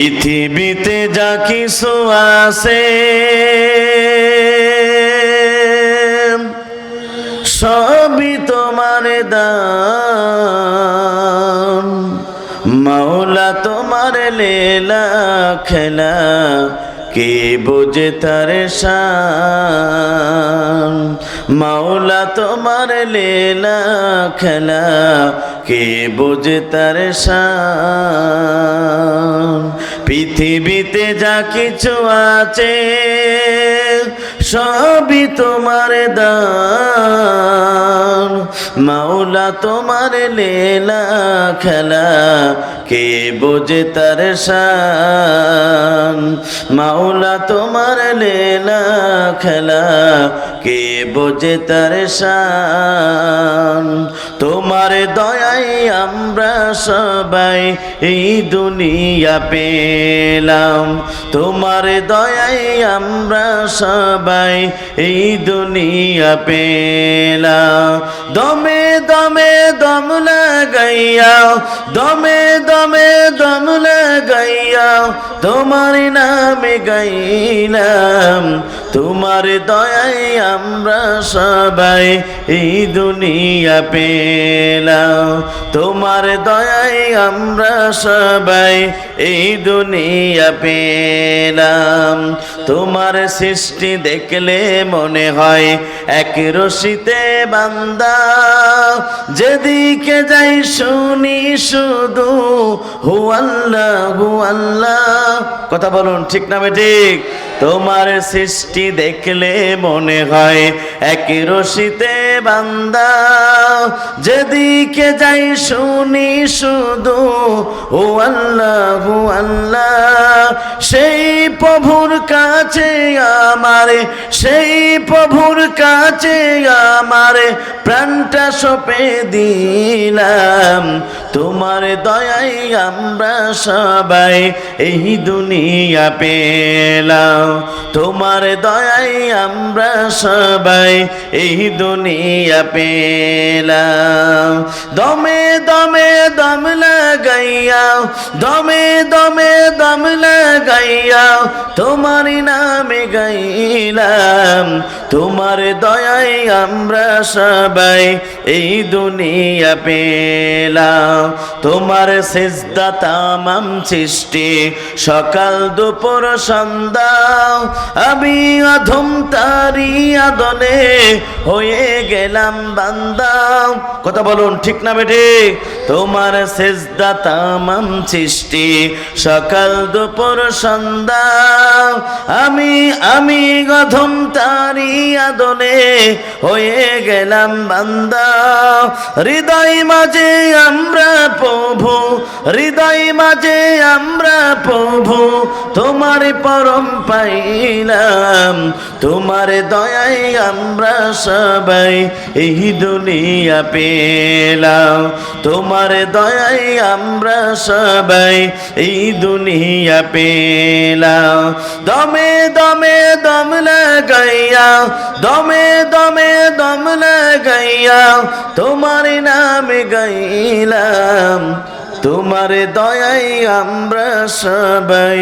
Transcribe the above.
পৃথিবীতে যা কিছু আছে, সবই তোমার দান মাওলা তোমার লীলা খেলা, কে বোঝে তার শান? মাওলা তোমার লীলা খেলা, কে বোঝে তার শান? পৃথিবীতে যা কিছু আছে, সবই তোমার দান। মাওলা তোমার লেলা খেলা, কে বোঝে তার শান? মাওলা তোমার লেলা খেলা কে বোঝে তার শান? তোমার দয়াই আমরা সবাই এই দুনিয়া পেলাম। তোমার দয়াই আমরা সবাই এই দুনিয়া পেলাম। দমে দমে দম লাগাইয়া দমে দমে দম লাগাইয়া তোমার নামে গাইলাম। তোমার দয়াই আমরা সবাই এই দুনিয়া পেলাম। তোমার দয়াই আমরা সবাই এই দুনিয়া পেলাম। তোমার সৃষ্টি দেখলে মনে হয় এক রশিতে বান্দা। যেদিকে যাই শুনি শুধু হু আল্লাহ হু আল্লাহ কথা বলুন, ঠিক না ঠিক? তোমার সৃষ্টি দেখলে মনে হয় এক রশিতে বান্দা। যেদিকে যাই শুনি শুধু, ও আল্লাহ ও আল্লাহ, সেই প্রভুর কাছে আমার, সেই প্রভুর কাছে আমারে প্রাণটা সপে দিলাম। তোমার দয়াই আমরা সবাই এই দুনিয়া পেলাম। তোমার দয়াই আমরা সবাই এই দুনিয়া পেলাম। দমে দমে দম লাগাইয়া দমে দমে দম লাগাইয়া তোমার নামে গাইলাম। তোমার দয়াই আমরা সবাই এই দুনিয়া পেলাম তোমার সিজদা তামাম সৃষ্টি। সকাল দুপুর সন্ধ্যা আমি অধম তারি আদলে হয়ে গেলাম বান্দা কথা বলুন, ঠিক না বেটে তোমার সেজদা তামাম সৃষ্টি, সকাল দুপুর সন্ধ্যা। আমি আমি গধম তারি আদলে হয়ে গেলাম বান্দা হৃদয় মাঝে আমরা প্রভু হৃদয় মাঝে আমরা প্রভু, তোমার পরম পাইলাম। তোমার দয়াই আমরা সবাই এই দুনিয়া পেলাম। তোমার দয়াই আমরা সবাই এই দুনিয়া পেলাম। দমে দমে, দম লাগাইয়া, দমে দমে, দম লাগাইয়া তোমার নামে গাইলাম। তোমার দয়াই আমরা সবাই।